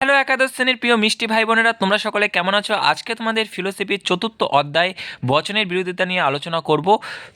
Hello একাদশ শ্রেণির প্রিয় মিষ্টি ভাই বোনেরা, তোমরা সকলে কেমন আছো? আজকে তোমাদের ফিলোসফির চতুর্থ অধ্যায় বচনের বিরোধিতা নিয়ে আলোচনা করব।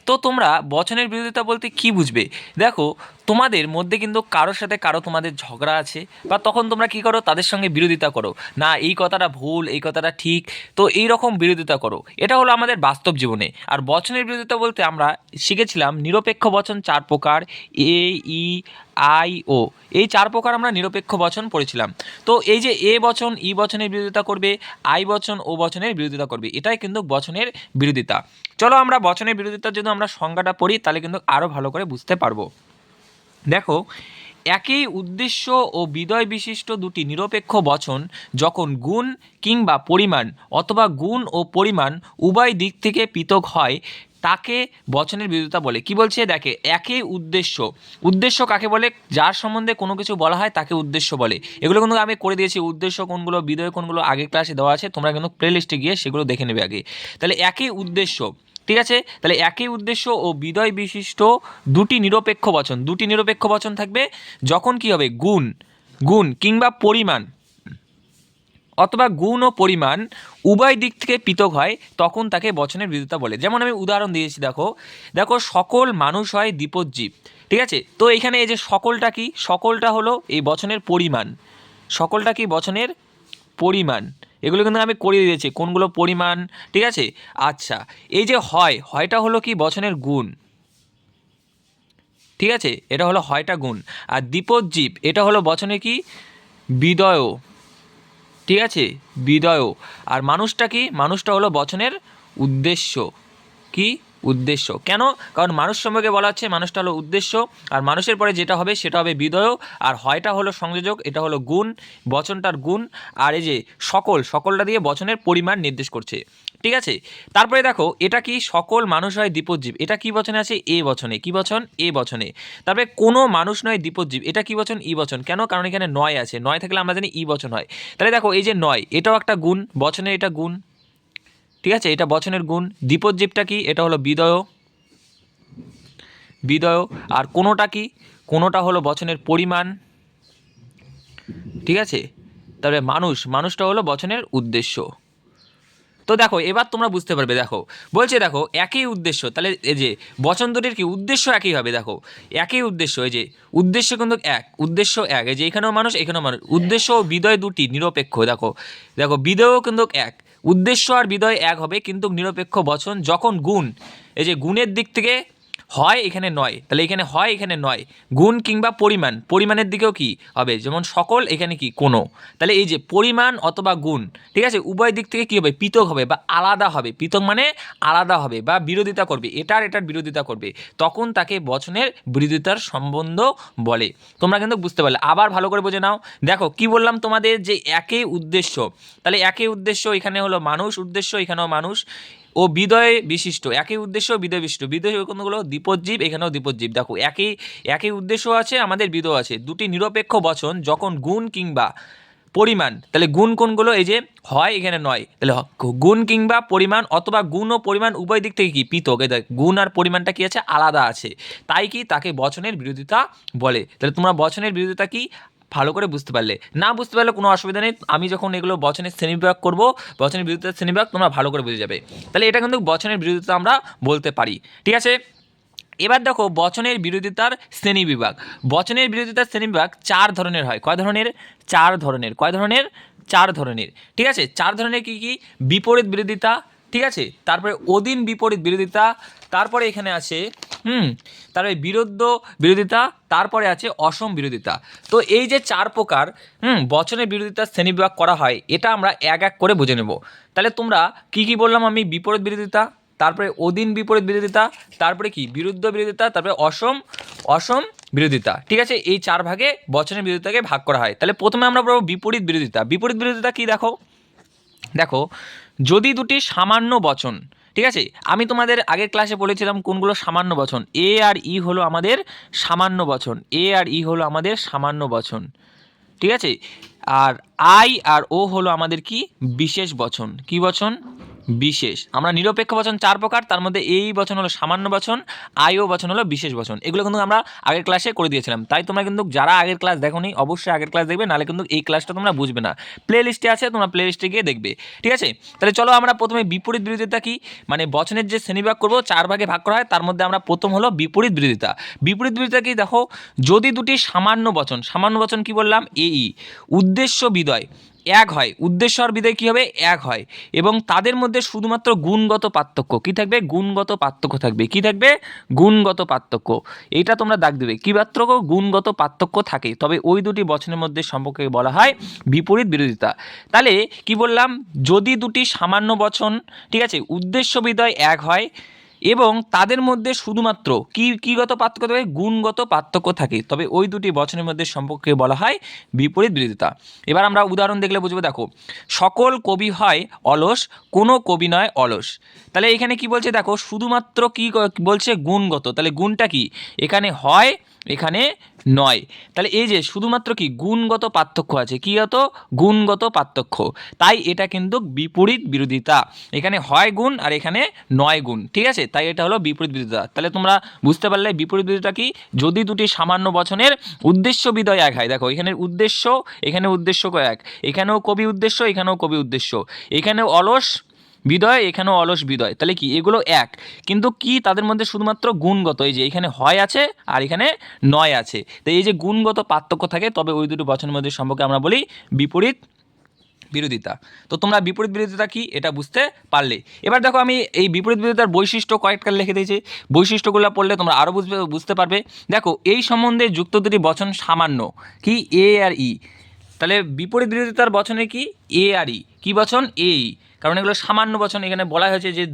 তো তোমরা বচনের বিরোধিতা বলতে কি বুঝবে? দেখো, তোমাদের মধ্যে কিন্তু কারোর সাথে কারও তোমাদের ঝগড়া আছে, বা তখন তোমরা কি করো? তাদের সঙ্গে বিরোধিতা করো। না, এই কথাটা ভুল, এই কথাটা ঠিক, তো এই রকম বিরোধিতা করো। এটা হলো আমাদের বাস্তব জীবনে। আর বচনের বিরোধিতা বলতে আমরা শিখেছিলাম নিরপেক্ষ বচন চার প্রকার, এ, ই আই ও। এই চার প্রকার আমরা নিরপেক্ষ বচন পড়েছিলাম। তো এই যে এ বচন, ই বচনের বিরোধিতা করবে, আই বচন, ও বচনের বিরোধিতা করবে, এটাই কিন্তু বচনের বিরোধিতা। চলো আমরা বচনের বিরোধিতার যদি আমরা সংজ্ঞাটা পড়ি, তাহলে কিন্তু আরও ভালো করে বুঝতে পারব। দেখো, একই উদ্দেশ্য ও বিদয় বিশিষ্ট দুটি নিরপেক্ষ বচন যখন গুণ কিংবা পরিমাণ অথবা গুণ ও পরিমাণ উভয় দিক থেকে পৃথক হয় তাকে বচনের বিরোধিতা বলে। কি বলছে? দেখে একই উদ্দেশ্য। উদ্দেশ্য কাকে বলে? যার সম্বন্ধে কোনো কিছু বলা হয় তাকে উদ্দেশ্য বলে। এগুলো কিন্তু আমি করে দিয়েছি। উদ্দেশ্য কোনগুলো বিদয় কোনগুলো আগের ক্লাসে দেওয়া আছে, তোমরা কিন্তু প্লে লিস্টে গিয়ে সেগুলো দেখে নেবে আগে। তাহলে একই উদ্দেশ্য, ঠিক আছে? তাহলে একই উদ্দেশ্য ও বিদয় বিশিষ্ট দুটি নিরপেক্ষ বচন। দুটি নিরপেক্ষ বচন থাকবে, যখন কি হবে? গুণ। গুণ কিংবা পরিমাণ। অথবা গুণ ও পরিমাণ উভয় দিক থেকে পৃথক হয়, তখন তাকে বচনের বিরোধিতা বলে। যেমন আমি উদাহরণ দিয়েছি, দেখো দেখো, সকল মানুষ হয় দ্বীপজ্জীব ঠিক আছে? তো এখানে এই যে সকলটা কি? সকলটা হলো এই বচনের পরিমাণ। সকলটা কি বচনের? পরিমাণ। এগুলো কিন্তু আমি করিয়ে দিয়েছি, কোনগুলো পরিমাণ, ঠিক আছে? আচ্ছা এই যে হয়, হয়টা হলো কি? বচনের গুণ, ঠিক আছে? এটা হলো হয়টা গুণ। আর দ্বীপজ্জীব এটা হলো বচনে কি? বিদয়। ঠিক আছে? বিদয় আর মানুষটা কি? মানুষটা হলো বচনের উদ্দেশ্য। কি? উদ্দেশ্য। কেন? কারণ মানুষ সম্পর্কে বলা হচ্ছে মানুষটা হলো উদ্দেশ্য, আর মানুষের পরে যেটা হবে সেটা হবে বিদয় আর হয়টা হলো সংযোজক, এটা হলো গুণ, বচনটার গুণ, আর এই যে সকল, সকলটা দিয়ে বচনের পরিমাণ নির্দেশ করছে। ঠিক আছে? তারপরে দেখো, এটা কি সকল মানুষ হয় দ্বীপজীব এটা কি বচনে আছে? এ বচনে। কি বচন? এ বচনে। তারপরে কোনো মানুষ নয় দ্বীপজীব এটা কি বচন? ই বচন। কেন? কারণ এখানে নয় আছে। নয় থাকলে আমরা জানি ই বচন হয়। তাহলে দেখো, এই যে নয়, এটাও একটা গুণ বচনের এটা গুণ ঠিক আছে, এটা বচনের গুণ। দ্বীপজীবটা কি? এটা হলো বিদয় বিদয় আর কোনোটা কি? কোনোটা হলো বচনের পরিমাণ। ঠিক আছে? তারপরে মানুষ, মানুষটা হলো বচনের উদ্দেশ্য। তো দেখো, এবার তোমরা বুঝতে পারবে, দেখো। বলছে, দেখো, একই উদ্দেশ্য। তাহলে এই যে বচন দুটির কি উদ্দেশ্য একই হবে, দেখো। একই উদ্দেশ্য, এই যে উদ্দেশ্য কিন্তু এক, উদ্দেশ্য এক। এই যে এখানেও মানুষ এখানেও মানুষ। উদ্দেশ্য ও বিদয় দুটি নিরপেক্ষ, দেখো। দেখো বিদয়ও কিন্তু এক উদ্দেশ্য আর বিদয় এক হবে, কিন্তু নিরপেক্ষ বচন, যখন গুণ, এই যে গুণের দিক থেকে হয় এখানে নয়। তাহলে এখানে হয়, এখানে নয়। গুণ কিংবা পরিমাণ। পরিমাণের দিকেও কি হবে? যেমন সকল, এখানে কি? কোনো। তাহলে এই যে পরিমাণ অথবা গুণ, ঠিক আছে? উভয় দিক থেকে কী হবে? পৃথক হবে বা আলাদা হবে। পৃথক মানে আলাদা হবে বা বিরোধিতা করবে। এটার এটার বিরোধিতা করবে। তখন তাকে বচনের বিরোধিতার সম্বন্ধ বলে। তোমরা কিন্তু বুঝতে পারলে। আবার ভালো করে বোঝে নাও। দেখো, কি বললাম তোমাদের যে একই উদ্দেশ্য? তাহলে একই উদ্দেশ্য এখানে হলো মানুষ, উদ্দেশ্য এখানেও মানুষ। ও বিদয় বিশিষ্ট, একই উদ্দেশ্য বিদয় বিশিষ্ট। বিদয় কোনগুলো? দ্বীপজীব এখানেও দ্বীপজীব দেখো, একই একই উদ্দেশ্য আছে, আমাদের বিদয় আছে। দুটি নিরপেক্ষ বচন, যখন গুণ কিংবা পরিমাণ। তাহলে গুণ কোনগুলো? এই যে, হয় এখানে নয়। তাহলে গুণ কিংবা পরিমাণ অথবা গুণ ও পরিমাণ উভয় দিক থেকে কি? পৃথক। দেখ গুণ আর পরিমাণটা কি আছে? আলাদা আছে। তাই কি তাকে বচনের বিরোধিতা বলে? তাহলে তোমরা বচনের বিরোধিতা কি? ভালো করে বুঝতে পারলে। না বুঝতে পারলে কোনো অসুবিধা নেই। আমি যখন এগুলো বচনের শ্রেণীবিভাগ করব, বচনের বিরোধিতার শ্রেণীবিভাগ, তোমরা ভালো করে বুঝে যাবে। তাহলে এটা কিন্তু বচনের বিরোধিতা আমরা বলতে পারি। ঠিক আছে? এবার দেখো, বচনের বিরোধিতার শ্রেণীবিভাগ। বচনের বিরোধিতার শ্রেণীবিভাগ চার ধরনের হয়। কয় ধরনের? চার ধরনের। কয় ধরনের? চার ধরনের। ঠিক আছে? চার ধরনের কি কি? বিপরীত বিরোধিতা। ঠিক আছে? তারপরে অধীন বিপরীত বিরোধিতা। তারপরে এখানে আছে হুম, তার তারপরে বিরুদ্ধ বিরোধিতা, তারপরে আছে অসম বিরোধিতা। তো এই যে চার প্রকার, হুম, বচনের বিরোধিতার শ্রেণীবিভাগ করা হয়, এটা আমরা এক এক করে বুঝে নেব। তাহলে তোমরা কি কি বললাম আমি? বিপরীত বিরোধিতা, তারপরে অধীন বিপরীত বিরোধিতা, তারপরে কি? বিরুদ্ধ বিরোধিতা, তারপরে অসম অসম বিরোধিতা। ঠিক আছে? এই চার ভাগে বচনের বিরোধিতাকে ভাগ করা হয়। তাহলে প্রথমে আমরা বলব বিপরীত বিরোধিতা। বিপরীত বিরোধিতা কি দেখো? দেখো, যদি দুটি সামান্য বচন ঠিক আছে? আমি তোমাদের আগের ক্লাসে বলেছিলাম কোনগুলো সামান্য বচন। এ আর ই হলো আমাদের সামান্য বচন। এ আর ই হলো আমাদের সামান্য বচন। ঠিক আছে? আর আই আর ও হলো আমাদের কি? বিশেষ বচন। কি বচন? বিশেষ। আমরা নিরপেক্ষ বচন চার প্রকার, তার মধ্যে এই বচন হলো সামান্য বচন আয় ও বচন হলো বিশেষ বচন। এগুলো কিন্তু আমরা আগের ক্লাসে করে দিয়েছিলাম। তাই তোমরা কিন্তু যারা আগের ক্লাস দেখো দেখোনি, অবশ্যই আগের ক্লাস দেখবে, নাহলে কিন্তু এই ক্লাসটা তোমরা বুঝবে না। প্লে লিস্টে আছে, তোমরা প্লে লিস্টে গিয়ে দেখবে। ঠিক আছে? তাহলে চলো আমরা প্রথমে বিপরীত বিরোধিতা কি? মানে বচনের যে শ্রেণীভাগ করব, চার ভাগে ভাগ করা হয়, তার মধ্যে আমরা প্রথম হলো বিপরীত বিরোধিতা। বিপরীত বিরোধিতা কি? দেখো, যদি দুটি সামান্য বচন সামান্য বচন কি বললাম? এই উদ্দেশ্য বিদয়। এক হয়। উদ্দেশ্য আর বিদয় কী হবে? এক হয়। এবং তাদের মধ্যে শুধুমাত্র গুণগত পার্থক্য। কি থাকবে? গুণগত পার্থক্য থাকবে। কি থাকবে? গুণগত পার্থক্য। এইটা তোমরা দাগ দেবে। কি পার্থক্য গুণগত পার্থক্য থাকে। তবে ওই দুটি বচনের মধ্যে সম্পর্কে বলা হয় বিপরীত বিরোধিতা। তাহলে কি বললাম? যদি দুটি সামান্য বচন, ঠিক আছে? উদ্দেশ্য বিদয় এক হয়। এবং তাদের মধ্যে শুধুমাত্র কি, কীগত পার্থক্য থাকে? গুণগত পার্থক্য থাকে। তবে ওই দুটি বচনের মধ্যে সম্পর্কে বলা হয় বিপরীত বিরোধিতা। এবার আমরা উদাহরণ দেখলে বুঝব, দেখো, সকল কবি হয় অলস, কোনো কবি নয় অলস। তাহলে এখানে কি বলছে? দেখো, শুধুমাত্র কি ক- বলছে গুণগত। তাহলে গুণটা কি? এখানে হয় এখানে নয়। তাহলে এই যে শুধুমাত্র কি গুণগত পার্থক্য আছে, কি হতো গুণগত পার্থক্য। তাই এটা কিন্তু বিপরীত বিরোধিতা। এখানে হয় গুণ আর এখানে নয় গুণ, ঠিক আছে? তাই এটা হলো বিপরীত বিরোধিতা। তাহলে তোমরা বুঝতে পারলে বিপরীত বিরোধিতা কি? যদি দুটি সামান্য বচনের উদ্দেশ্য বিদয় এক হয়, দেখো এখানের উদ্দেশ্য এখানে উদ্দেশ্য এক। এখানেও কবি উদ্দেশ্য, এখানেও কবি উদ্দেশ্য। এখানেও অলস বিদয়, এখানেও অলস বিদয়। তাহলে কি? এগুলো এক। কিন্তু কি তাদের মধ্যে শুধুমাত্র গুণগত? এই যে এখানে হয় আছে আর এখানে নয় আছে। তো এই যে গুণগত পার্থক্য থাকে, তবে ওই দুটো বচনের মধ্যে সম্পর্কে আমরা বলি বিপরীত বিরোধিতা। তো তোমরা বিপরীত বিরোধিতা কি? এটা বুঝতে পারলে। এবার দেখো আমি এই বিপরীত বিরোধিতার বৈশিষ্ট্য কয়েকটা লিখে দিয়েছি। বৈশিষ্ট্যগুলো পড়লে তোমরা আরও বুঝবে, বুঝতে পারবে। দেখো, এই সম্বন্ধে যুক্ত দুটি বচন সামান্য। কি? এ আর ই। তাহলে বিপরীত বিরোধিতার বচনে কি? এ আর ই। কী বচন? এ কারণ এগুলো সামান্য বচন, এখানে বলা হয়েছে যে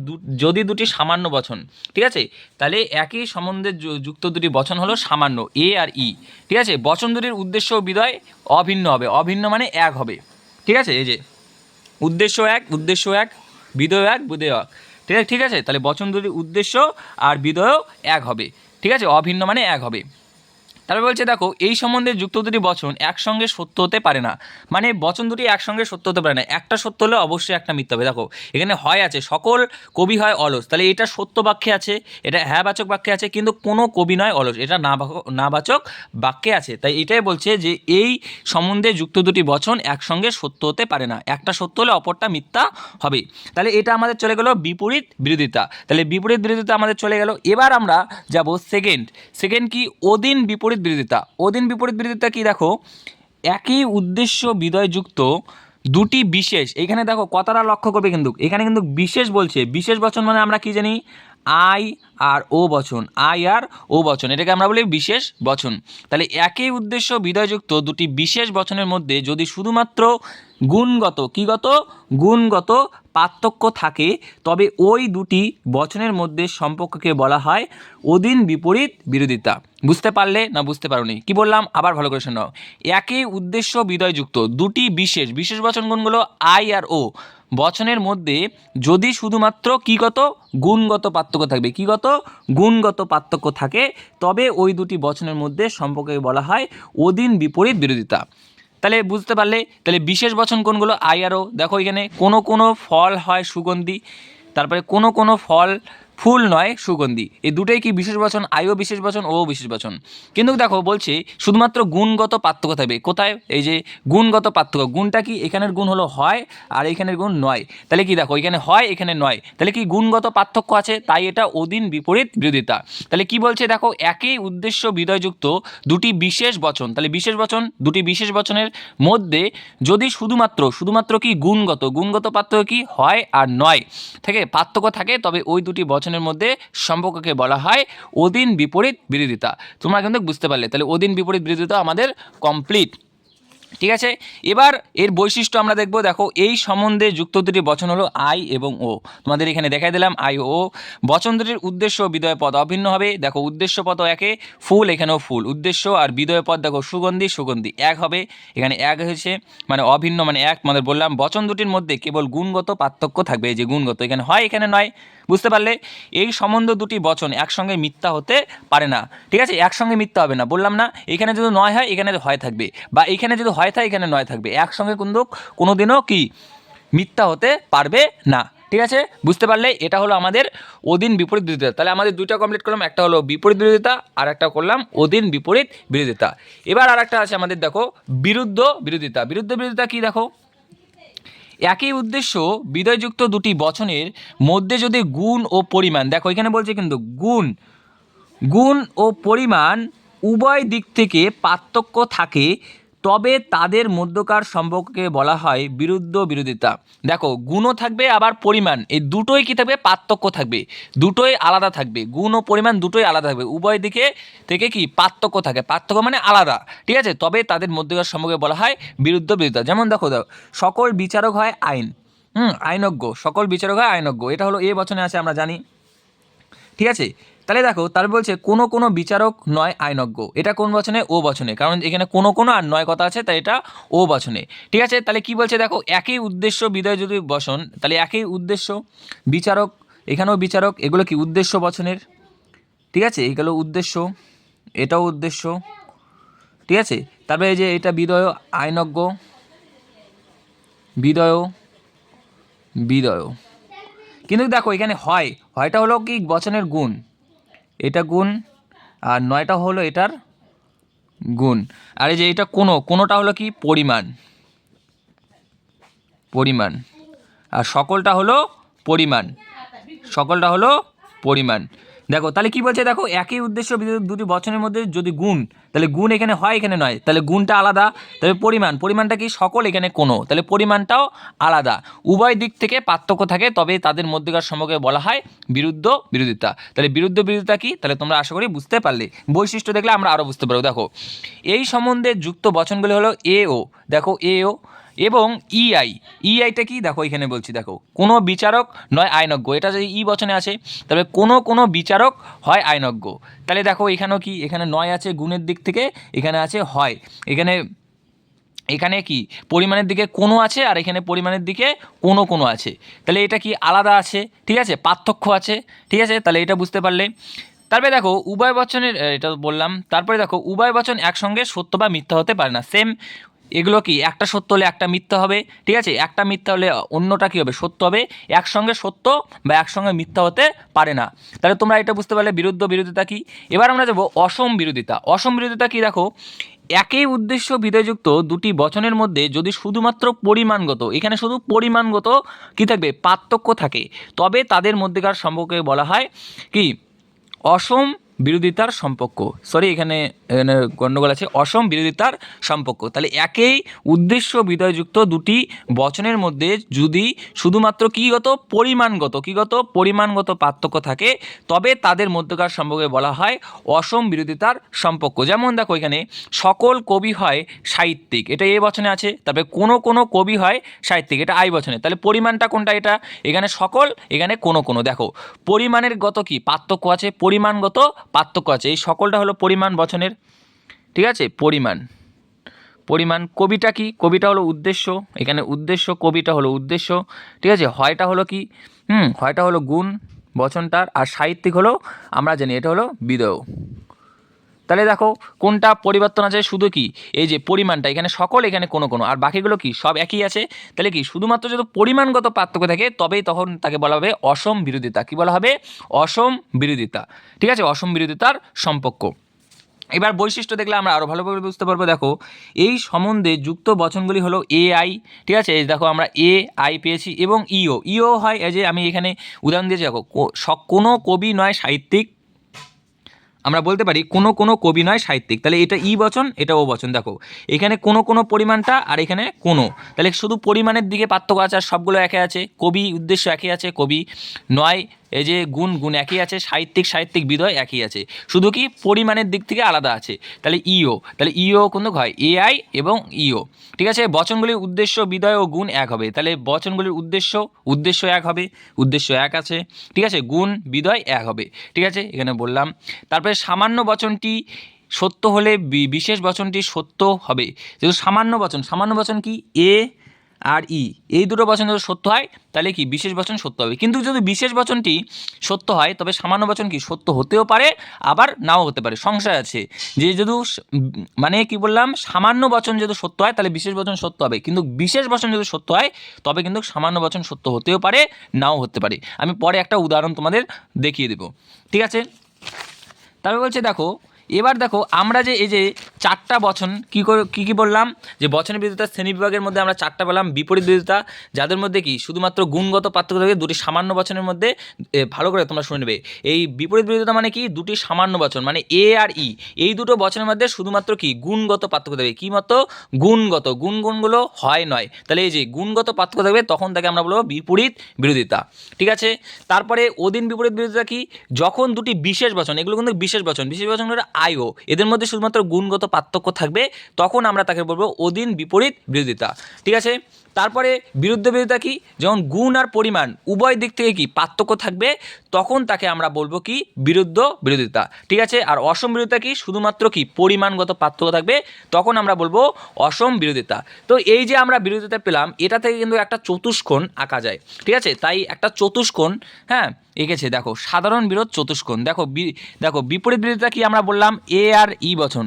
যদি দুটি সামান্য বচন, ঠিক আছে? তাহলে একই সম্বন্ধে যুক্ত দুটি বচন হলো সামান্য, এ আর ই, ঠিক আছে? বচন দুটির উদ্দেশ্য বিদয় অভিন্ন হবে। অভিন্ন মানে এক হবে, ঠিক আছে? এই যে, উদ্দেশ্য এক উদ্দেশ্য এক, বিদয় এক বিদয় এক, ঠিক আছে? ঠিক আছে? তাহলে বচন দুটির উদ্দেশ্য আর বিদয়ও এক হবে, ঠিক আছে? অভিন্ন মানে এক হবে। তারপরে বলছে, দেখো, এই সম্বন্ধে যুক্ত দুটি বচন একসঙ্গে সত্য হতে পারে না। মানে বচন দুটি একসঙ্গে সত্য হতে পারে না। একটা সত্য হলে অবশ্যই একটা মিথ্যা হবে। দেখো, এখানে হয় আছে, সকল কবি হয় অলস। তাহলে এটা সত্য বাক্যে আছে, এটা হ্যাঁ বাচক বাক্যে আছে, কিন্তু কোনো কবি নয় অলস। এটা না না বাচক বাক্যে আছে। তাই এটাই বলছে যে, এই সম্বন্ধে যুক্ত দুটি বচন একসঙ্গে সত্য হতে পারে না। একটা সত্য হলে অপরটা মিথ্যা হবে। তাহলে এটা আমাদের চলে গেল বিপরীত বিরোধিতা। তাহলে বিপরীত বিরোধিতা আমাদের চলে গেল। এবার আমরা যাব সেকেন্ড সেকেন্ড কি? অদিন বিপরীত বিরোধিতা। অদিন বিপরীত বিরোধিতা কি দেখো? একই উদ্দেশ্য বিদয়যুক্ত দুটি বিশেষ। এখানে দেখো কথাটা লক্ষ্য করবে কিন্তু। এখানে কিন্তু বিশেষ বলছে। বিশেষ বচন মানে আমরা কি জানি? আই আর ও বচন। আই আর ও বচন। এটাকে আমরা বলি বিশেষ বচন। তাহলে একই উদ্দেশ্য বিদয়যুক্ত দুটি বিশেষ বচনের মধ্যে যদি শুধুমাত্র গুণগত কিগত গুণগত পার্থক্য থাকে, তবে ওই দুটি বচনের মধ্যে সম্পর্ককে বলা হয় অধীন বিপরীত বিরোধিতা। বুঝতে পারলে না বুঝতে পারোনি? কি বললাম? আবার ভালো করে শোনাও। একই উদ্দেশ্য বিদয়যুক্ত দুটি বিশেষ বিশেষ বচন গুণগুলো আই আর ও। বচনের মধ্যে যদি শুধুমাত্র কীগত, গুণগত পার্থক্য থাকবে। কীগত, গুণগত পার্থক্য থাকে, তবে ওই দুটি বচনের মধ্যে সম্পর্কে বলা হয় অধীন বিপরীত বিরোধিতা। তাহলে বুঝতে পারলে, তাহলে বিশেষ বচন কোনগুলো? আই আরও দেখো এখানে কোনো কোনো ফল হয় সুগন্ধি, তারপরে কোনো কোনো ফল ফুল নয়, সুগন্ধি। এই দুটোই কি বিশেষ বচন? আইও বিশেষ বচন, ও বিশেষ বচন। কিন্তু দেখো, বলছে, শুধুমাত্র গুণগত পার্থক্য থাকবে। কোথায়? এই যে গুণগত পার্থক্য। গুণটা কি? এখানের গুণ হলো হয় আর এখানের গুণ নয়। তাহলে কি দেখো, এখানে হয়, এখানে নয়। তাহলে কি গুণগত পার্থক্য আছে? তাই এটা অধীন বিপরীত বিরোধিতা। তাহলে কি বলছে দেখো, একই উদ্দেশ্য বিদয়যুক্ত দুটি বিশেষ বচন। তাহলে বিশেষ বচন, দুটি বিশেষ বচনের মধ্যে যদি শুধুমাত্র শুধুমাত্র কি গুণগত? গুণগত পার্থক্য কি? হয় আর নয়। থেকে পার্থক্য থাকে, তবে ওই দুটি বচনের মধ্যে সম্পর্ককে বলা হয় অধীন বিপরীত বিরোধিতা। তোমরা কিন্তু বুঝতে পারলে, তাহলে অধীন বিপরীত বিরোধিতা আমাদের কমপ্লিট ঠিক আছে? এবার এর বৈশিষ্ট্য আমরা দেখব, দেখো, এই সম্বন্ধে যুক্ত দুটি বচন হলো আই এবং ও। তোমাদের এখানে দেখাই দিলাম, আই ও বচন দুটির উদ্দেশ্য বিদয় পদ অভিন্ন হবে। দেখো, উদ্দেশ্য পদ একে, ফুল এখানেও ফুল। উদ্দেশ্য আর বিদয় পদ, দেখো, সুগন্ধি সুগন্ধি, এক হবে। এখানে এক হয়েছে মানে অভিন্ন মানে এক আমাদের বললাম। বচন দুটির মধ্যে কেবল গুণগত পার্থক্য থাকবে যে গুণগত, এখানে হয়, এখানে নয়। বুঝতে পারলে এই সম্বন্ধ দুটি বচন একসঙ্গে মিথ্যা হতে পারে না, ঠিক আছে? একসঙ্গে মিথ্যা হবে না, বললাম না, এখানে যদি নয় হয়, এখানে হয় থাকবে, বা এখানে যদি হয় থাকে, এখানে নয় থাকবে, একসঙ্গে কিন্তু কোনোদিনও কি মিথ্যা হতে পারবে না, ঠিক আছে? বুঝতে পারলে এটা হলো আমাদের অধীন বিপরীত বিরোধিতা। তাহলে আমাদের দুইটা কমপ্লিট করলাম, একটা হলো বিপরীত বিরোধিতা, আর একটা করলাম অধীন বিপরীত বিরোধিতা। এবার আর একটা আছে আমাদের, দেখো, বিরুদ্ধ বিরোধিতা। বিরুদ্ধ বিরোধিতা কি, দেখো? একই উদ্দেশ্য বিদয়যুক্ত দুটি বচনের মধ্যে যদি গুণ ও পরিমাণ, দেখো এখানে বলছে কিন্তু গুণ গুণ ও পরিমাণ উভয় দিক থেকে পার্থক্য থাকে তবে তাদের মধ্যকার সম্পর্ককে বলা হয় বিরুদ্ধ বিরোধিতা। দেখো, গুণও থাকবে, আবার পরিমাণ। এই দুটোই কী থাকবে? পার্থক্য থাকবে। দুটোই আলাদা থাকবে। গুণ ও পরিমাণ দুটোই আলাদা থাকবে। উভয় দিকে থেকে কি? পার্থক্য থাকে। পার্থক্য মানে আলাদা। ঠিক আছে? তবে তাদের মধ্যকার সম্পর্কে বলা হয় বিরুদ্ধ বিরোধিতা। যেমন দেখো দেখো, সকল বিচারক হয় আইন। হুম, আইনজ্ঞ। সকল বিচারক হয় আইনজ্ঞ। এটা হলো এ বচনে আছে, আমরা জানি। ঠিক আছে? তাহলে দেখো, তার বলছে, কোনো কোনো বিচারক নয় আইনজ্ঞ। এটা কোন বচনে? ও বচনে। কারণ এখানে কোনো কোনো আর নয় কথা আছে, তাই এটা ও বচনে। ঠিক আছে? তাহলে কি বলছে দেখো, একই উদ্দেশ্য বিদয় যদি বসন, তাহলে একই উদ্দেশ্য বিচারক, এখানেও বিচারক, এগুলো কি উদ্দেশ্য বচনের? ঠিক আছে? এগুলো উদ্দেশ্য, এটাও উদ্দেশ্য। ঠিক আছে? তারপরে এই যে এটা বিদয়, আইনজ্ঞ। বিদয় বিদয়। কিন্তু দেখো, এখানে হয়। হয়টা হলো কি, বচনের গুণ। এটা গুণ, আর নয়টা হলো এটার গুণ। আর এই যে এটা কোনো, কোনোটা হলো কি, পরিমাণ। পরিমাণ। আর সকলটা হলো পরিমাণ। সকলটা হলো পরিমাণ। দেখো, তাহলে কি বলছে? দেখো, একই উদ্দেশ্য দুটি বচনের মধ্যে যদি গুণ, তাহলে গুণ এখানে হয়, এখানে নয়। তাহলে গুণটা আলাদা। তাহলে পরিমাণ, পরিমাণটা কি? সকল এখানে কোনো। তাহলে পরিমাণটাও আলাদা। উভয় দিক থেকে পার্থক্য থাকে, তবে তাদের মধ্যেকার সম্পর্কে বলা হয় বিরুদ্ধ বিরোধিতা। তাহলে বিরুদ্ধ বিরোধিতা কি? তাহলে তোমরা আশা করি বুঝতে পারলে। বৈশিষ্ট্য দেখলে আমরা আরও বুঝতে পারব। দেখো, এই সম্বন্ধে যুক্ত বচনগুলি হলো এ ও দেখো এ ও এবং ইআই ইআইটা কি? দেখো, এখানে বলছি, দেখো, কোনো বিচারক নয় আইনজ্ঞ। এটা যদি ই বচনে আছে, তবে কোনো কোনো বিচারক হয় আইনজ্ঞ। তাহলে দেখো, এখানেও কি? এখানে নয় আছে গুণের দিক থেকে, এখানে আছে হয়। এখানে এখানে কি? পরিমাণের দিকে কোনো আছে, আর এখানে পরিমাণের দিকে কোনো কোনো আছে। তাহলে এটা কি আলাদা আছে? ঠিক আছে? পার্থক্য আছে। ঠিক আছে? তাহলে এটা বুঝতে পারলে। তারপরে দেখো, উভয় বচনের এটা বললাম। তারপরে দেখো, উভয় বচন একসঙ্গে সত্য বা মিথ্যা হতে পারে না। সেম এগুলো কি? একটা সত্য হলে একটা মিথ্যা হবে, ঠিক আছে? একটা মিথ্যা হলে অন্যটা কী হবে? সত্য হবে। একসঙ্গে সত্য বা একসঙ্গে মিথ্যা হতে পারে না। তাহলে তোমরা এটা বুঝতে পারলে বিরুদ্ধ বিরোধিতা কি? এবার আমরা যাব অসম বিরোধিতা। অসম বিরোধিতা কি? দেখো, একই উদ্দেশ্য বিধেযুক্ত দুটি বচনের মধ্যে যদি শুধুমাত্র পরিমাণগত, এখানে শুধু পরিমাণগত কি থাকবে? পার্থক্য থাকে। তবে তাদের মধ্যেকার সম্পর্কে বলা হয় কি? অসম বিরোধিতার সম্পর্ক। সরি এখানে গণ্ডগোল আছে। অসম বিরোধিতার সম্পর্ক। তাহলে একই উদ্দেশ্য বিদয়যুক্ত দুটি বচনের মধ্যে যদি শুধুমাত্র কীগত পরিমাণগত কীগত পরিমাণগত পার্থক্য থাকে, তবে তাদের মধ্যকার সম্পর্কে বলা হয় অসম বিরোধিতার সম্পর্ক। যেমন দেখো এখানে, সকল কবি হয় সাহিত্যিক। এটা এ বচনে আছে তবে কোনো কোনো কবি হয় সাহিত্যিক। এটা আই বচনে। তাহলে পরিমাণটা কোনটা এটা? এখানে সকল, এখানে কোনো কোনো। দেখো, পরিমাণের গত কি? পার্থক্য আছে, পরিমাণগত পার্থক্য আছে। এই সকলটা হলো পরিমাণ বচনের। ঠিক আছে? পরিমাণ। পরিমাণ কবিটা কি? কবিটা হলো উদ্দেশ্য। এখানে উদ্দেশ্য, কবিটা হলো উদ্দেশ্য। ঠিক আছে? হয়টা হলো কি? হুম, হয়টা হলো গুণ বচনটার। আর সাহিত্যিক হলো, আমরা জানি, এটা হলো বিদয় তাহলে দেখো, কোনটা পরিবর্তন আছে, শুধু কি? এই যে পরিমাণটা, এখানে সকল, এখানে কোনো কোনো। আর বাকিগুলো কি? সব একই আছে? তাহলে কি? শুধুমাত্র যদি পরিমাণগত পার্থক্য থাকে, তবেই তখন তাকে বলা হবে অসম বিরোধিতা। কি বলা হবে? অসম বিরোধিতা। ঠিক আছে? অসম বিরোধিতার সম্পর্ক। এবার বৈশিষ্ট্য দেখলে আমরা আরও ভালোভাবে বুঝতে পারব, দেখো। এই সম্বন্ধে যুক্ত বচনগুলি হলো এ আই ঠিক আছে? দেখো, আমরা এ আই পেয়েছি এবং ইও। ইও হয়, এই যে আমি এখানে উদাহরণ দিয়েছি, দেখো কোনো কবি নয়, সাহিত্যিক। আমরা বলতে পারি কোনো কোনো কবি নয় সাহিত্যিক। তাহলে এটা ই বচন, এটা ও বচন। দেখো, এখানে কোনো কোনো পরিমাণটা আর এখানে কোনো। তাহলে শুধু পরিমাণের দিকে পার্থক্য আছে আর সবগুলো একে আছে, কবি উদ্দেশ্য একে আছে, কবি নয় এই যে গুণ গুণ একই আছে, সাহিত্যিক সাহিত্যিক বিদয় একই আছে। শুধু কি পরিমাণের দিক থেকে আলাদা আছে? তাহলে ইও তাহলে ইও কিন্তু হয়? এআই এবং ইও। ঠিক আছে? বচনগুলির উদ্দেশ্য বিদয় ও গুণ এক হবে। তাহলে বচনগুলির উদ্দেশ্য উদ্দেশ্য এক হবে, উদ্দেশ্য এক আছে। ঠিক আছে? গুণ বিদয় এক হবে। ঠিক আছে? এখানে বললাম। তারপরে সামান্য বচনটি সত্য হলে বিশেষ বচনটি সত্য হবে। যেহেতু সামান্য বচন সামান্য বচন কি? এ আর ই, এই দুটো বচন যদি সত্য হয়, তাহলে কি? বিশেষ বচন সত্য হবে। কিন্তু যদি বিশেষ বচনটি সত্য হয়, তবে সামান্য বচন কি? সত্য হতেও পারে, আবার নাও হতে পারে। সংশয় আছে। যে যদি মানে কি বললাম? সামান্য বচন যদি সত্য হয়, তাহলে বিশেষ বচন সত্য হবে। কিন্তু বিশেষ বচন যদি সত্য হয়, তবে কিন্তু সামান্য বচন সত্য হতেও পারে, নাও হতে পারে। আমি পরে একটা উদাহরণ তোমাদের দেখিয়ে দেবো। ঠিক আছে? তারপর বলছে, দেখো এবার দেখো, আমরা যে এই যে চারটা বচন, কী করে, কী কী বললাম? যে বচনের বিরোধিতা, শ্রেণি বিভাগের মধ্যে আমরা চারটা বললাম, বিপরীত বিরোধিতা, যাদের মধ্যে কি? শুধুমাত্র গুণগত পার্থক্য থাকে, দুটি সামান্য বচনের মধ্যে ভালো করে তোমরা শুনে নেবে। এই বিপরীত বিরোধিতা মানে কি? দুটি সামান্য বচন মানে এ আর ই। এই দুটো বচনের মধ্যে শুধুমাত্র কি? গুণগত পার্থক্য থাকবে। কী মতো গুণগত। গুণ গুণগুলো হয় নয়। তাহলে এই যে গুণগত পার্থক্য থাকবে, তখন তাকে আমরা বলব বিপরীত বিরোধিতা। ঠিক আছে? তারপরে অধীন বিপরীত বিরোধিতা কি? যখন দুটি বিশেষ বচন, এগুলো কিন্তু বিশেষ বচন বিশেষ বচন আইও এদের মধ্যে শুধুমাত্র গুণগত পার্থক্য থাকবে, তখন আমরা তাকে বলব অধীন বিপরীত বিরোধিতা। ঠিক আছে? তারপরে বিরুদ্ধ বিরোধিতা কি? যেমন গুণ আর পরিমাণ, উভয় দিক থেকে কি পার্থক্য থাকবে? তখন তাকে আমরা বলব কি? বিরুদ্ধ বিরোধিতা। ঠিক আছে? আর অসম বিরোধিতা কি? শুধুমাত্র কি পরিমাণগত পার্থক্য থাকবে? তখন আমরা বলব অসম বিরোধিতা। তো এই যে আমরা বিরোধিতা পেলাম, এটা থেকে কিন্তু একটা চতুষ্কোণ আঁকা যায়। ঠিক আছে? তাই একটা চতুষ্কোণ হ্যাঁ এঁকেছে। দেখো, সাধারণ বিরোধ চতুষ্কোণ। দেখো দেখো, বিপরীত বিরোধিতা কি আমরা বললাম? এ আর ই বচন।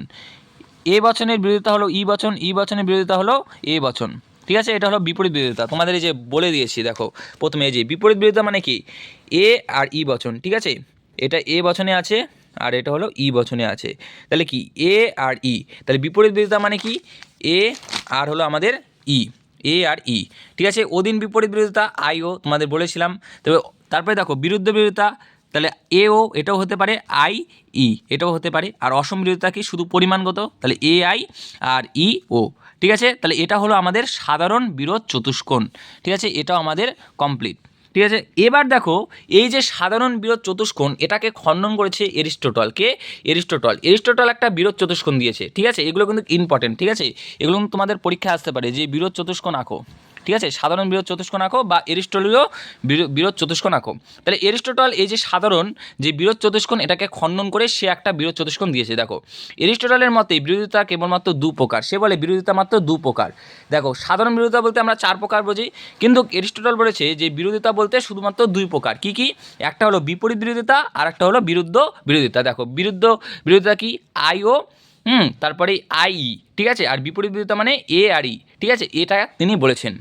এ বচনের বিরোধিতা হলো ই বচন, ই বচনের বিরোধিতা হলো এ বচন। ঠিক আছে? এটা হলো বিপরীত বিরোধিতা। তোমাদের এই যে বলে দিয়েছি, দেখো, প্রথমে এই যে বিপরীত বিরোধিতা মানে কি? এ আর ই বচন, ঠিক আছে? এটা এ বচনে আছে আর এটা হলো ই বচনে আছে। তাহলে কি? এ আর ই। তাহলে বিপরীত বিরোধিতা মানে কি? এ আর হলো আমাদের ই। এ আর ই। ঠিক আছে? অধীন বিপরীত বিরোধিতা আইও তোমাদের বলেছিলাম। তবে তারপরে দেখো, বিরুদ্ধ বিরোধিতা, তাহলে এ ও এটাও হতে পারে, আই, ই এটাও হতে পারে। আর অসম বিরোধিতা কি? শুধু পরিমাণগত। তাহলে এ, আই আর ই, ও। ঠিক আছে? তাহলে এটা হলো আমাদের সাধারণ বিরোধ চতুষ্কোণ। ঠিক আছে? এটাও আমাদের কমপ্লিট ঠিক আছে? এবার দেখো, এই যে সাধারণ বিরোধ চতুষ্কোণ, এটাকে খণ্ডন করেছে এরিস্টোটলকে। এরিস্টোটল এরিস্টোটল একটা বিরোধ চতুষ্কোণ দিয়েছে। ঠিক আছে? এগুলো কিন্তু ইম্পর্টেন্ট ঠিক আছে? এগুলো তোমাদের পরীক্ষায় আসতে পারে যে বিরোধ চতুষ্কোণ আঁকো। ঠিক আছে? সাধারণ বিরোধ আঁকো বা এরিস্টলীয় বিরো- বিরোধ আঁকো। তাহলে এরিস্টোটল এই যে সাধারণ যে বিরোধ চতুষ্কোণ, এটাকে খণ্ডন করে সে একটা বিরোধ চতুষ্কোণ দিয়েছে, দেখো। এরিস্টোটলের মতে বিরোধিতা কেবলমাত্র দু প্রকার। সে বলে বিরোধিতা মাত্র দু প্রকার। দেখো, সাধারণ বিরোধিতা বলতে আমরা চার প্রকার বুঝি, কিন্তু এরিস্টোটল বলেছে যে বিরোধিতা বলতে শুধুমাত্র দুই প্রকার। কি কি? একটা হলো বিপরীত বিরোধিতা, আর একটা হলো বিরুদ্ধ বিরোধিতা। দেখো, বিরুদ্ধ বিরোধিতা কি? আইও হুম, তারপরে আই, ই, ঠিক আছে? আর বিপরীত বিরোধিতা মানে এ আর ই, ঠিক আছে? এটা তিনি বলেছেন।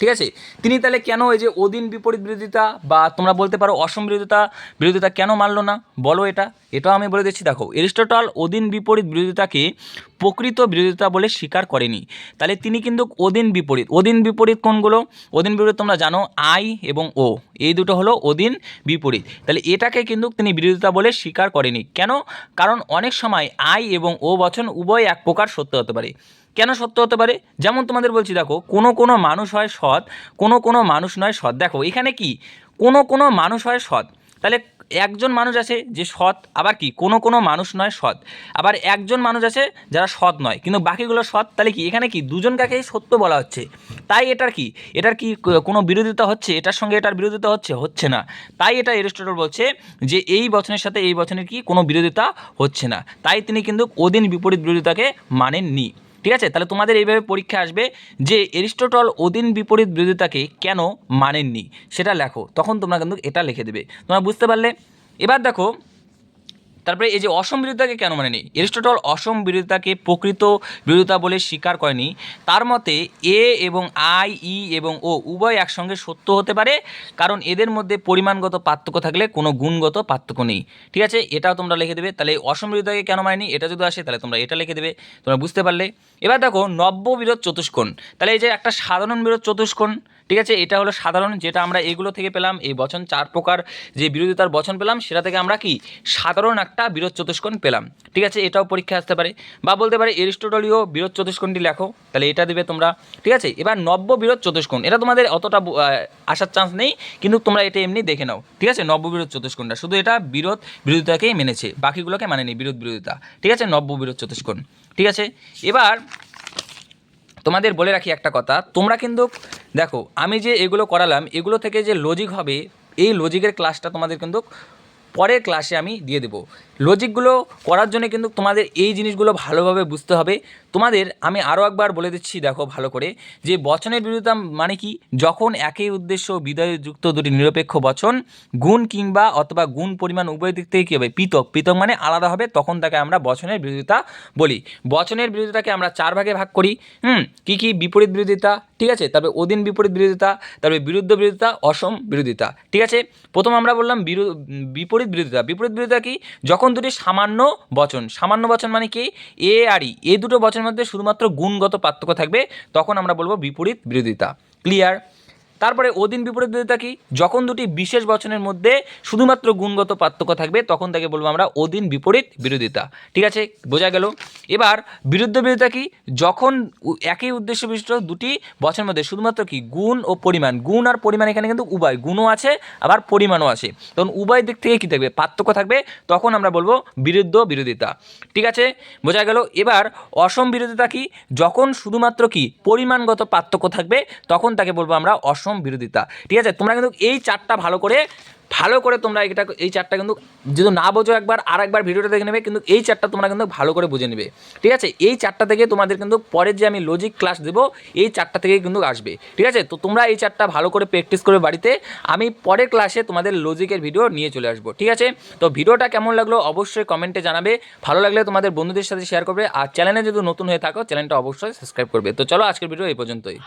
ঠিক আছে? তিনি তাহলে কেন এই যে অধীন বিপরীত বিরোধিতা বা তোমরা বলতে পারো অসম বিরোধিতা বিরোধিতা কেন মানলো না? বলো এটা। এটাও আমি বলে দিচ্ছি, দেখো, এরিস্টটল অধীন বিপরীত বিরোধিতাকে প্রকৃত বিরোধিতা বলে স্বীকার করেনি। তাহলে তিনি কিন্তু অধীন বিপরীত। অধীন বিপরীত কোনগুলো? অধীন বিপরীত তোমরা জানো, আই এবং ও। এই দুটো হলো অধীন বিপরীত। তাহলে এটাকে কিন্তু তিনি বিরোধিতা বলে স্বীকার করেনি। কেন? কারণ অনেক সময় আই এবং ও বচন উভয় এক প্রকার সত্য হতে পারে। কেন সত্য হতে পারে? যেমন তোমাদের বলছি, দেখো, কোনো কোনো মানুষ হয় সৎ, কোনো কোনো মানুষ নয় সৎ। দেখো, এখানে কি? কোনো কোনো মানুষ হয় সৎ। তাহলে একজন মানুষ আছে যে সৎ, আবার কি? কোনো কোনো মানুষ নয় সৎ। আবার একজন মানুষ আছে যারা সৎ নয়। কিন্তু বাকিগুলো সৎ, তাহলে কি? এখানে কি? দুজন কাকেই সত্য বলা হচ্ছে। তাই এটার কি? এটার কি কোনো বিরোধিতা হচ্ছে? এটার সঙ্গে এটার বিরোধিতা হচ্ছে? হচ্ছে না। তাই এটা এরিস্টটল বলছে যে এই বচনের সাথে এই বচনের কি কোনো বিরোধিতা হচ্ছে না। তাই তিনি কিন্তু অধীন বিপরীত বিরোধিতাকে মানেননি। ঠিক আছে? তাহলে তোমাদের এইভাবে পরীক্ষা আসবে যে এরিস্টোটল অধীন বিপরীত বিরোধিতাকে কেন মানেননি? সেটা লেখো। তখন তোমরা কিন্তু এটা লিখে দেবে। তোমরা বুঝতে পারলে? এবার দেখো তারপরে এই যে অসম বিরোধিতাকে কেন মানেনি? এরিস্টোটল অসম বিরোধিতাকে প্রকৃত বিরোধিতা বলে স্বীকার করেনি। তার মতে এ এবং আই, ই এবং ও উভয় একসঙ্গে সত্য হতে পারে, কারণ এদের মধ্যে পরিমাণগত পার্থক্য থাকলে কোনো গুণগত পার্থক্য নেই। ঠিক আছে? এটাও তোমরা লিখে দেবে। তাহলে অসম বিরোধিতাকে কেন মানেনি? এটা যদি আসে, তাহলে তোমরা এটা লিখে দেবে। তোমরা বুঝতে পারলে? এবার দেখো নব্য বিরোধ চতুষ্কোণ। তাহলে এই যে একটা সাধারণ বিরোধ চতুষ্কোণ ঠিক আছে? এটা হলো সাধারণ যেটা আমরা এগুলো থেকে পেলাম। এই বচন চার প্রকার যে বিরোধিতার বচন পেলাম, সেটা থেকে আমরা কি? সাধারণ একটা বিরোধ চতুষ্কোণ পেলাম। ঠিক আছে? এটাও পরীক্ষা আসতে পারে। বা বলতে পারে, এরিস্টোটলীয় বিরোধ চতুষ্কোণটি লেখো, তাহলে এটা দেবে তোমরা। ঠিক আছে? এবার নব্য বিরোধ চতুষ্কোণ, এটা তোমাদের অতটা আসার চান্স নেই, কিন্তু তোমরা এটা এমনি দেখে নাও। ঠিক আছে? নব্য বিরোধ চতুষ্কোণটা, শুধু এটা বিরোধ বিরোধিতাকেই মেনেছে, বাকিগুলোকে মানে মানেনি বিরোধ বিরোধিতা। ঠিক আছে? নব্য বিরোধ চতুষ্কোণ। ঠিক আছে? এবার তোমাদের বলে রাখি একটা কথা, তোমরা কিন্তু দেখো, আমি যে এগুলো করালাম, এগুলো থেকে যে লজিক হবে, এই লজিকের ক্লাসটা তোমাদের কিন্তু পরের ক্লাসে আমি দিয়ে দেবো। লজিকগুলো করার জন্য কিন্তু তোমাদের এই জিনিসগুলো ভালোভাবে বুঝতে হবে। তোমাদের আমি আরও একবার বলে দিচ্ছি, দেখো ভালো করে, যে বচনের বিরোধিতা মানে কি? যখন একই উদ্দেশ্য বিধেয়যুক্ত দুটি নিরপেক্ষ বচন, গুণ কিংবা অথবা গুণ পরিমাণ উভয় দিক থেকে কী হবে? পৃথক। পৃথক মানে আলাদা হবে, তখন তাকে আমরা বচনের বিরোধিতা বলি। বচনের বিরোধিতাকে আমরা চার ভাগে ভাগ করি। হুম? কী কী? বিপরীত বিরোধিতা, ঠিক আছে? তারপরে অধীন বিপরীত বিরোধিতা, তারপরে বিরুদ্ধ বিরোধিতা, অসম বিরোধিতা, ঠিক আছে? প্রথম আমরা বললাম বিপরীত বিরোধিতা। বিপরীত বিরোধিতা কি? যখন দুটি সামান্য বচন সামান্য বচন মানে কি? এ আর ই। এই দুটো বচনের মধ্যে শুধুমাত্র গুণগত পার্থক্য থাকবে তখন আমরা বলব বিপরীত বিরোধিতা। ক্লিয়ার তারপরে অধীন বিপরীত বিরোধিতা কি? যখন দুটি বিশেষ বচনের মধ্যে শুধুমাত্র গুণগত পার্থক্য থাকবে, তখন তাকে বলব আমরা অধীন বিপরীত বিরোধিতা। ঠিক আছে? বোঝা গেল? এবার বিরুদ্ধ বিরোধিতা কি? যখন একই উদ্দেশ্য বিশিষ্ট দুটি বচনের মধ্যে শুধুমাত্র কি? গুণ ও পরিমাণ। গুণ আর পরিমাণ এখানে কিন্তু উভয়। গুণও আছে, আবার পরিমাণও আছে। তখন উভয় দিক থেকে কী থাকবে? পার্থক্য থাকবে। তখন আমরা বলব বিরুদ্ধ বিরোধিতা। ঠিক আছে? বোঝা গেল? এবার অসম বিরোধিতা কি? যখন শুধুমাত্র কি? পরিমাণগত পার্থক্য থাকবে, তখন তাকে বলব আমরা অসম বিরোধিতা। ঠিক আছে? তোমরা কিন্তু এই চারটা ভালো করে ভালো করে তোমরা এটা, এই চারটা কিন্তু যদি না বোঝো একবার আর একবার ভিডিওটা দেখে নেবে, কিন্তু এই চারটা তোমরা কিন্তু ভালো করে বুঝে নেবে। ঠিক আছে? এই চারটা থেকে তোমাদের কিন্তু পরের যে আমি লজিক ক্লাস দেবো, এই চারটা থেকেই কিন্তু আসবে। ঠিক আছে? তো তোমরা এই চারটা ভালো করে প্র্যাকটিস করে বাড়িতে। আমি পরের ক্লাসে তোমাদের লজিকের ভিডিও নিয়ে চলে আসব। ঠিক আছে? তো ভিডিওটা কেমন লাগল অবশ্যই কমেন্টে জানাবে। ভালো লাগলে তোমাদের বন্ধুদের সাথে শেয়ার করবে। আর চ্যানেলে যদি নতুন হয়ে থাকো চ্যানেলটা অবশ্যই সাবস্ক্রাইব করবে। তো চলো আজকের ভিডিও এই পর্যন্তই।